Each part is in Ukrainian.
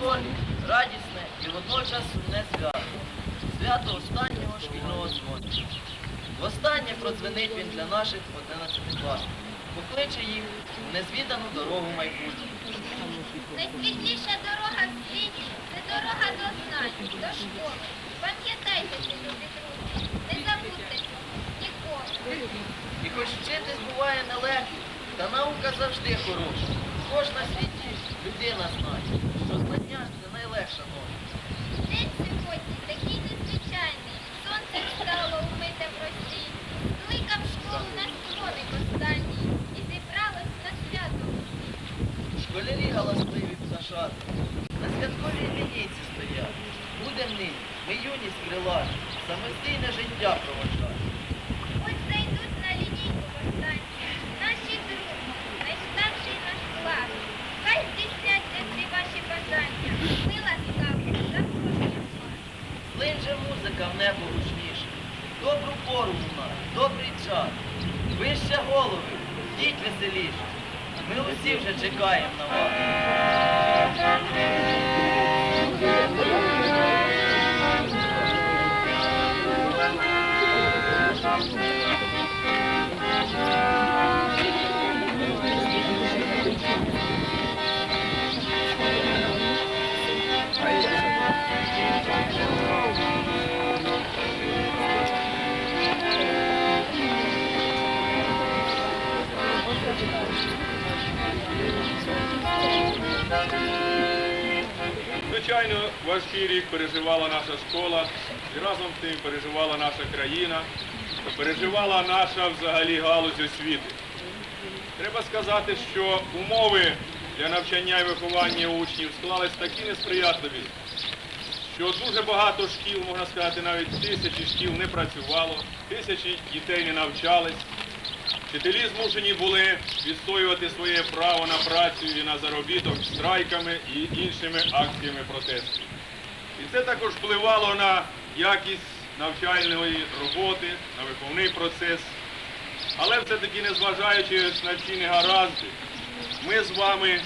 школі радісне і водночас сумне свято. Свято останнього шкільного дзвону. Востаннє продзвенить він для наших 11 класів. Покличе їх в незвідану дорогу майбутнього. Найсвітліша дорога в світі це дорога до знань, до школи. Пам'ятайте це, любі друзі, не забудьте цього ніколи. І хоч вчитись буває нелегко, та наука завжди хороша. Кожна світі людина знає, що знання це найлегша норма. День сьогодні такий незвичайний. Сонце встало умите простій. Кликав школу наш дзвоник останній і зібралось на свято. Школярі галасливі пташати, на святковій лінійці стоять. Будем нині, ми юність крилати, самостійне життя проважати. Звичайно, важкий рік переживала наша школа, і разом з тим переживала наша країна, переживала наша взагалі галузь освіти. Треба сказати, що умови для навчання і виховання учнів склались такі несприятливі, що дуже багато шкіл, можна сказати, навіть тисячі шкіл не працювало, тисячі дітей не навчались. Вчителі змушені були відстоювати своє право на працю і на заробіток страйками і іншими акціями протесту. І це також впливало на якість навчальної роботи, на виховний процес. Але все-таки, незважаючи на ці негаразди, ми з вами,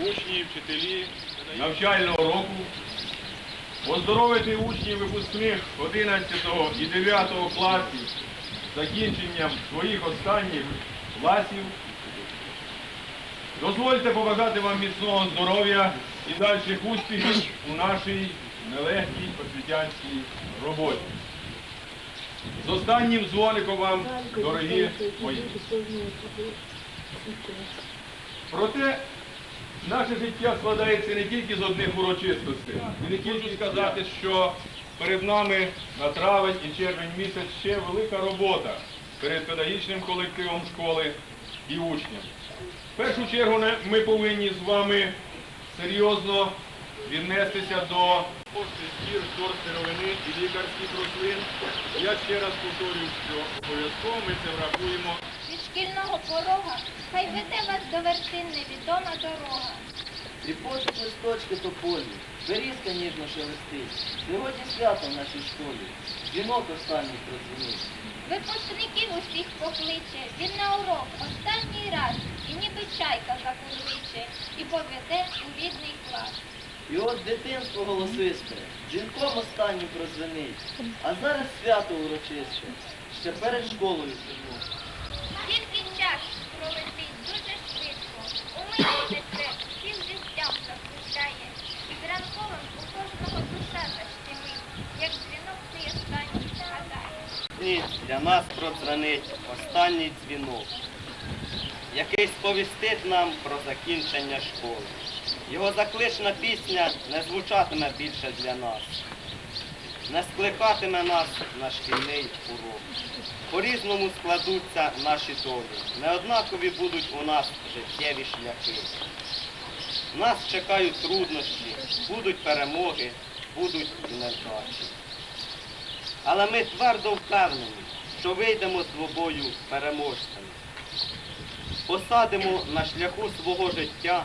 учні, вчителі навчального року, оздоровити учнів випускних 11 і 9 класів закінченням своїх останніх класів. Дозвольте побажати вам міцного здоров'я і дальших успіхів у нашій нелегкій освітянській роботі. З останнім дзвоником вам, дорогі мої. Проте наше життя складається не тільки з одних урочистостей. І не хочу сказати, що перед нами на травень і червень місяць ще велика робота перед педагогічним колективом школи і учням. В першу чергу ми повинні з вами серйозно віднестися до стір, сорт сировини і лікарських рослин. Я ще раз повторюю, що обов'язково ми це врахуємо Від шкільного порога хай веде вас до вершин невідома дорога. І пошук листочки тополі, берізка ніжно шелестить. Сьогодні свято в нашій школі. Жінок останній продзвонить. Випускників усіх покличе, він на урок останній раз, і ніби чайка закурличе, і поведе у рідний клас. І от дитинство голосисте, жінком останній прозвенить. А зараз свято урочисте, ще перед школою сижу. Тільки час пролетить дуже швидко, умить несе, всім життям заключає. І з ранковим у кожного душа защемить, як дзвінок цей останній згадає. І для нас продзвонить останній дзвінок, який сповістить нам про закінчення школи. Його заклична пісня не звучатиме більше для нас, не скликатиме нас на шкільний урок. По-різному складуться наші долі, неоднакові будуть у нас життєві шляхи. Нас чекають труднощі, будуть перемоги, будуть і невдачі. Але ми твердо впевнені, що вийдемо з двобою переможцями. Посадимо на шляху свого життя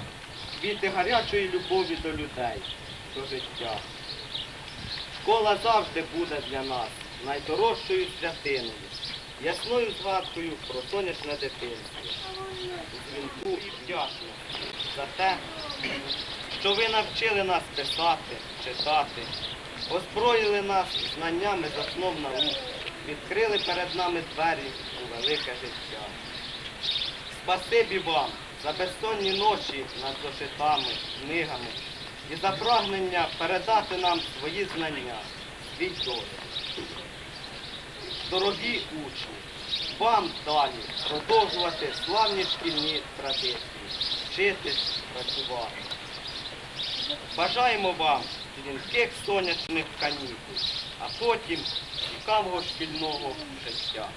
квіти гарячої любові до людей, до життя. Школа завжди буде для нас найдорожчою святиною, ясною згадкою про сонячне дитинство, дзвінку і вдячності за те, що ви навчили нас писати, читати, озброїли нас знаннями з основ наук, відкрили перед нами двері у велике життя. Спасибі вам за безсонні ночі над зошитами, книгами і за прагнення передати нам свої знання, свій досвід. Дорогі учні, вам далі продовжувати славні шкільні традиції, вчитись, працювати. Бажаємо вам дзвінких сонячних канікул, а потім цікавого шкільного життя.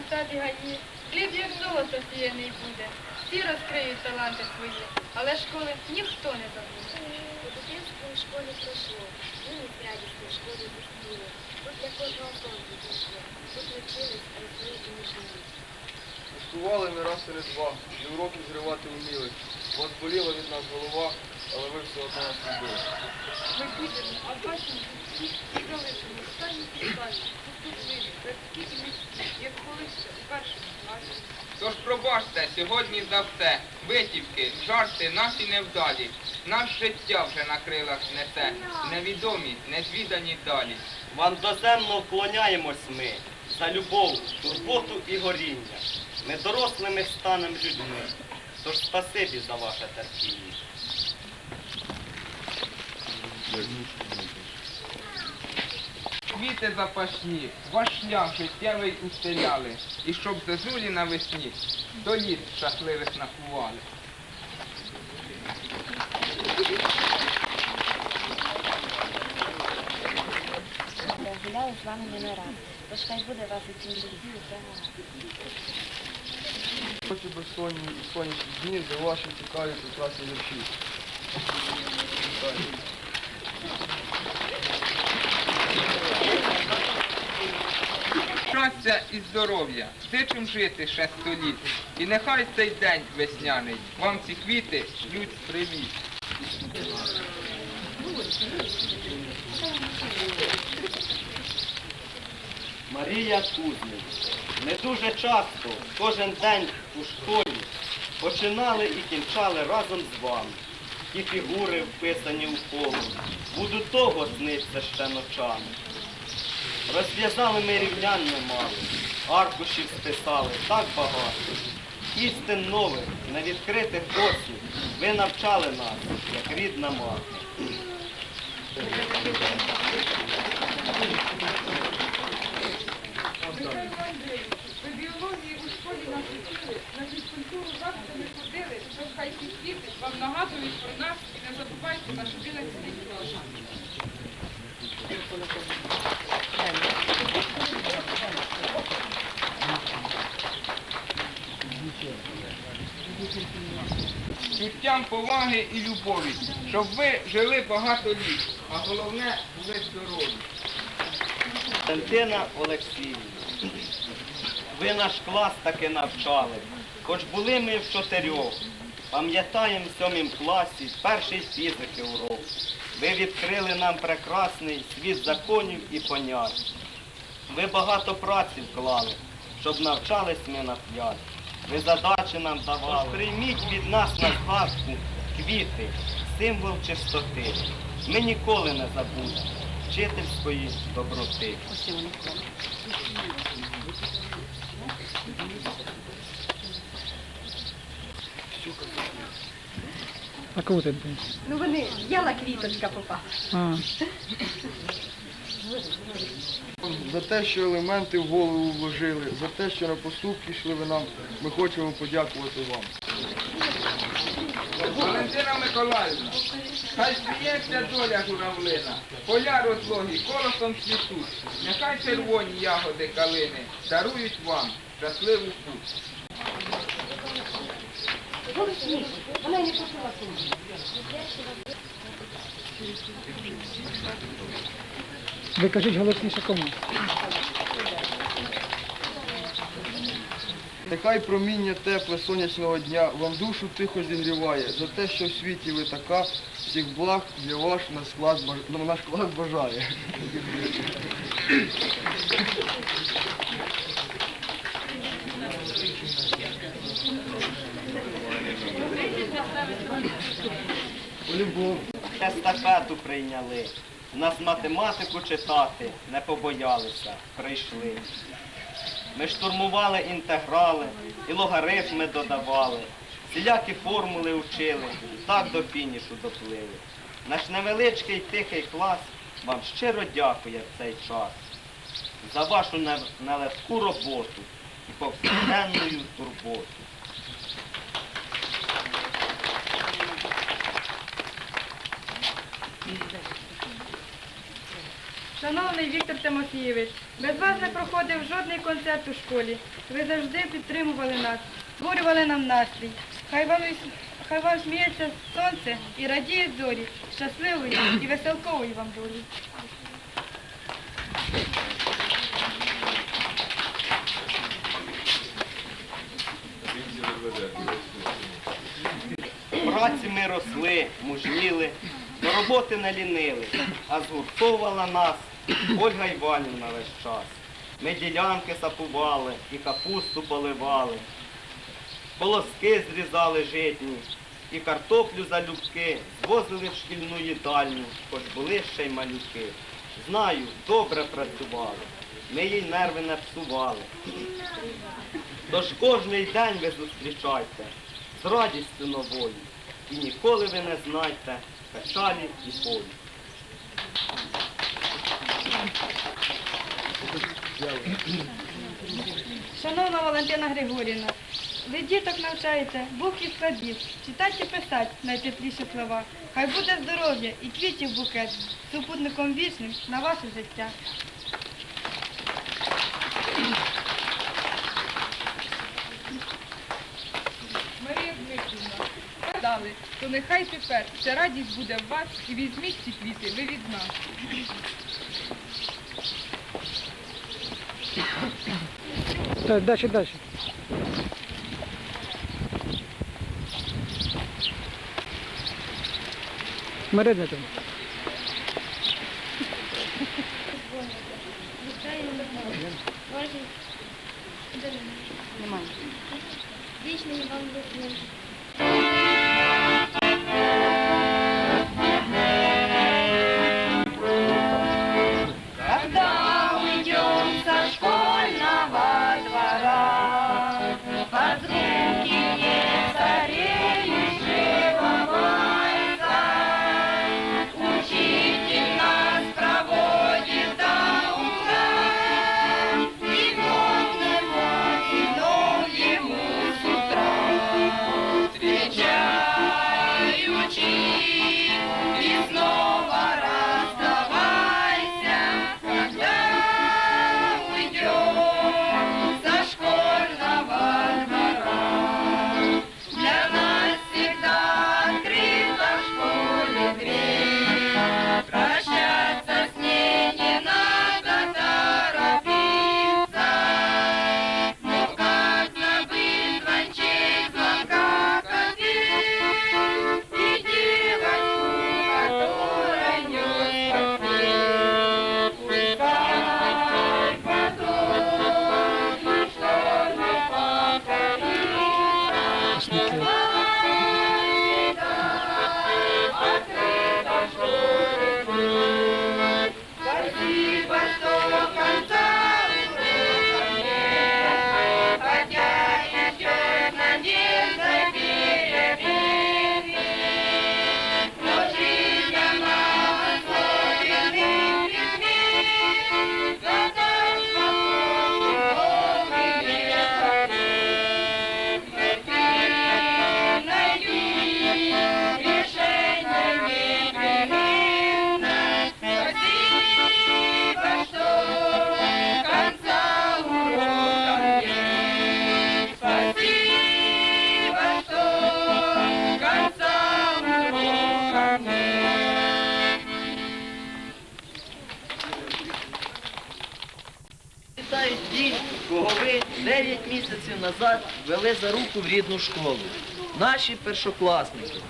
Садитиме сад і гаї, хліб як золото сіяний буде. Всі розкриють таланти свої, але школи ніхто не забуде. У у школі пройшло, юність радість у школі зустріли. Тут для кожного сонця зійшло, тут ми вчились, росли і не жили. Пускували не раз і не два, і уроки зривати вміли. У вас боліла від нас голова, але ви все одно нас любили. Ми підемо, а бачимо всіх і залишимо останні півтані. Тут вийде, перед і місці, як колись у першому класі. Тож пробачте сьогодні за все, витівки, жарти наші невдалі. Наш життя вже на крилах несе, невідомі, незвідані далі. Вам доземно вклоняємось ми за любов, турботу і горіння. Ми дорослими станем людьми. Тож спасибі за ваше терпіння. Квіти запашні, ваш шлях життєвий устеляли, і щоб зозулі навесні до літ щасливих наховали. Гуляли з вами не раз. Тож хай буде вас у цім житті. Хочу безсонні і сонячні дні за ваші цікаві прекрасні вірші. Щастя і здоров'я, зичим жити ще століт. І нехай цей день весняний вам ці квіти шлють привіт. Марія Кузьмін. Ми дуже часто, кожен день у школі, починали і кінчали разом з вами. Ті фігури вписані у полу, будуть довго сниться ще ночами. Розв'язали ми рівнянь немало, аркушів списали так багато. Істин нових, невідкритих досвід, ви навчали нас, як рідна мати. Ви біології у школі нас вчили, на фізкультуру завжди не ходили, тож хай ці квіти вам нагадують про нас і не забувайте наш 11 клас. Чуттям поваги і любові, щоб ви жили багато літ, а головне були здорові. Валентина Олексіївна, ви наш клас таки навчали, хоч були ми в чотирьох. Пам'ятаємо в сьомім класі перший фізики урок. Ви відкрили нам прекрасний світ законів і понять. Ви багато праці вклали, щоб навчались ми на п'ять. Ви задачі нам давали. Тож прийміть від нас на згадку квіти, символ чистоти. Ми ніколи не забудемо вчительської доброти. А кого ти будеш? Ну вони, біла квіточка попала. За те, що елементи в голову вложили, за те, що на поступки йшли ви нам, ми хочемо подякувати вам. Валентина Миколаївна, хай сміється доля журавлина, поля розлогі колосом цвітуть, нехай червоні ягоди калини дарують вам щасливу путь. Вона не. Ви кажіть голосніше кому? Нехай проміння тепле сонячного дня вам душу тихо зігріває за те, що в світі ви така, всіх благ для ваш наш клас, ну, наш клас бажає. Любов. Естафету прийняли. Нас математику читати не побоялися, прийшли. Ми штурмували інтеграли і логарифми додавали, всілякі формули вчили, так до фінішу доплили. Наш невеличкий тихий клас вам щиро дякує в цей час за вашу нелегку роботу і повсякденну турботу. Шановний Віктор Тимофійович, без вас не проходив жодний концерт у школі. Ви завжди підтримували нас, створювали нам настрій. Хай вам, хай вам сміється сонце і радіють зорі, щасливої і веселкової вам долі. Праці ми росли, мужніли, до роботи не лінили, а згуртовувала нас Ольга Іванівна весь час. Ми ділянки сапували і капусту поливали, полоски зрізали житні, і картоплю залюбки звозили в шкільну їдальню, хоч були ще й малюки. Знаю, добре працювали, ми їй нерви не псували. Тож кожний день ви зустрічайте з радістю новою, і ніколи ви не знайте печалі і полі. Шановна Валентина Григорівна, ви діток навчаєте Бог і слабів, читати і писати найтепліші слова. Хай буде здоров'я і квітів букет, супутником вічним на ваше життя. То нехай тепер ця радість буде в вас і візьміть ці квіти, ви від нас. Так, дальше, дальше. Марія Дмитрівна. Вічний вам вихід. повертають ті, кого ви 9 місяців назад вели за руку в рідну школу. Наші першокласники.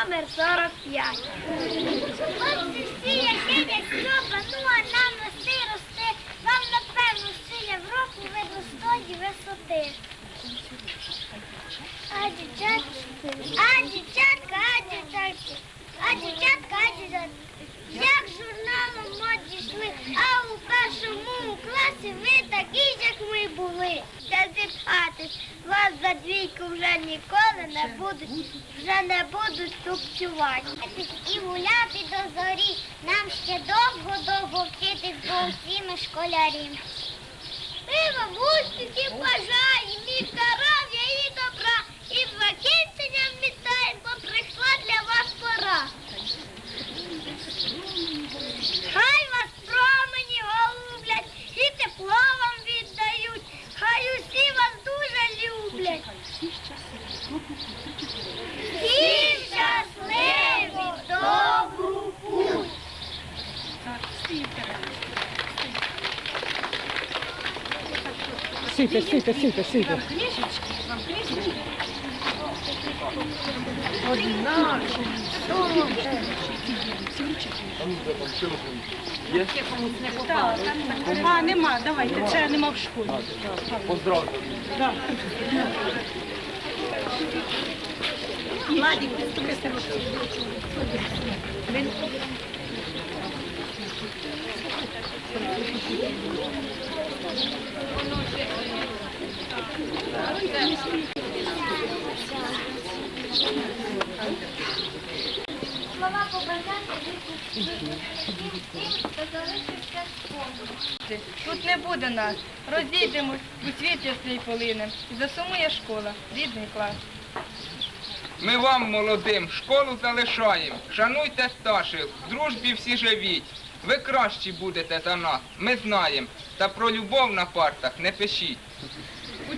kamer 45. Вже ніколи не будуть, вже не будуть тупцювати. І гуляти до зорі, нам ще довго-довго вчитись, бо усі ми школярі. Ми вам успіхів бажаємо, і здоров'я, і добра, і з закінченням вітаємо, бо прийшла для вас пора. Хай вас промені голублять і тепло вам віддають. Хай усі вас дуже люблять. Всі щасливі, добру путь. Сійте, сійте, сійте, сійте. А, нема, давайте, це нема в школі. Поздравте. Владик, приступи Слова побажання тим, хто залишився спомин. Тут не буде нас. Розійдемось, у світ ясний полинем. І засумує школа, рідний клас. Ми вам, молодим, школу залишаємо. Шануйте старших, в дружбі всі живіть. Ви кращі будете за нас, ми знаємо. Та про любов на партах не пишіть.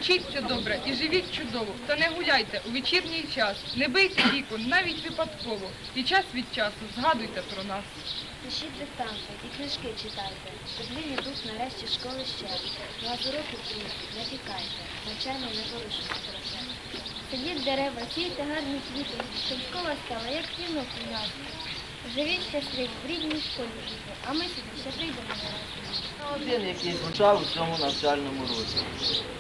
Учіться добре і живіть чудово, та не гуляйте у вечірній час. Не бийте вікон, навіть випадково. І час від часу згадуйте про нас. Пишіть диктанти і книжки читайте. Шкодліві дух нарешті школи ще. Вас уроки вчить, не тікайте. Навчання не полишиться проте. Сидіть дерева, сійте гарні квіти, щоб школа стала, як дзвінок у нас. Живіть щасливі, в рідній школі жити, а ми сюди ще прийдемо. Один, який звучав у цьому навчальному році.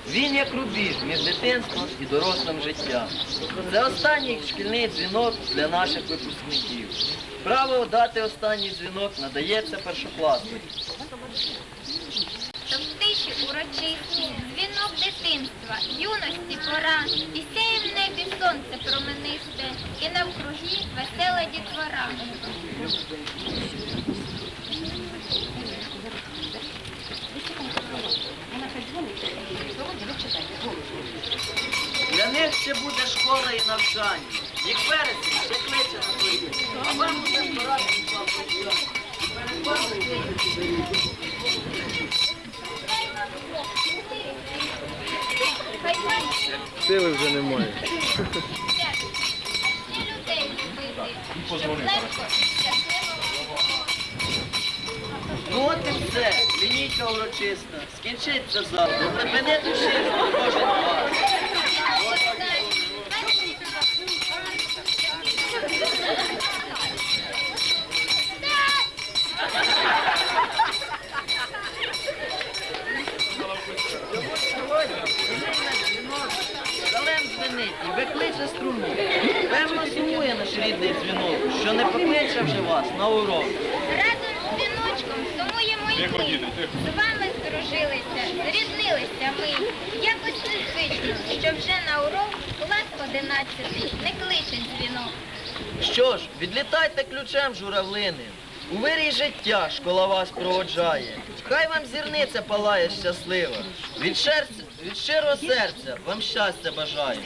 Він як рубіж між дитинством і дорослим життям. Це останній шкільний дзвінок для наших випускників. Право дати останній дзвінок надається першокласнику. Щоб в тиші урочисті, дзвінок дитинства, юності пора, і сяє в небі сонце променисте, і навкруги весела дітвора. Для них ще буде школа і навчання. Їх вересень ще кличе на поріг. А вам пора пішла працювати. І перед вами Хай бачить Сили вже немає. Ну от і все. Лінійка урочиста. Скінчиться завтра. Глибини душі кожен вас. І викличе струму. Певно сумує наш рідний дзвінок, що не покличе вже вас на урок. Разом з дзвіночком сумуємо і Тихо, ми. З вами здружилися, зріднилися ми. Якось незвично, що вже на урок клас 11 не кличе дзвінок. Що ж, відлітайте ключем журавлиним. У вирій життя школа вас проводжає. Хай вам зірниця палає щаслива. Від, шерця, від щирого серця вам щастя бажаю.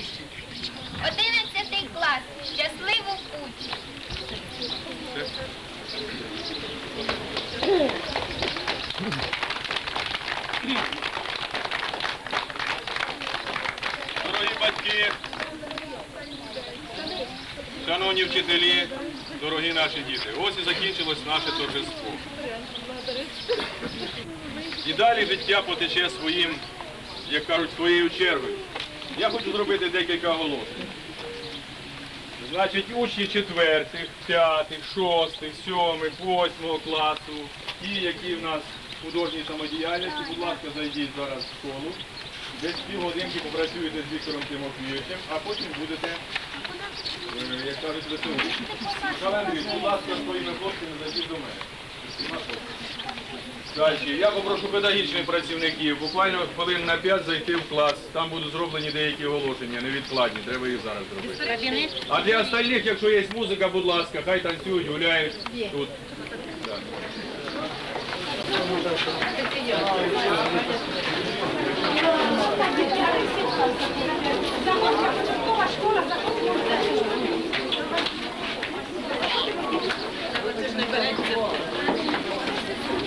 11 клас, щасливу путь. Дорогі батьки, шановні вчителі, дорогі наші діти, ось і закінчилось наше торжество. І далі життя потече своїм, як кажуть, своєю чергою. Я хочу зробити декілька оголошень. Значить, учні четвертих, п'ятих, шостих, сьомих, восьмого класу, ті, які в нас в художній самодіяльності, будь ласка, зайдіть зараз в школу. Десь півгодинки попрацюєте з Віктором Тимофійовичем, а потім будете, е, як кажуть, ВСУ. Календрі, будь ласка, своїми хлопцями зайдіть до мене. Далі. Я попрошу педагогічних працівників буквально хвилин на 5 зайти в клас. Там будуть зроблені деякі оголошення, невідкладні, треба їх зараз зробити. А для остальних, якщо є музика, будь ласка, хай танцюють, гуляють тут. Так.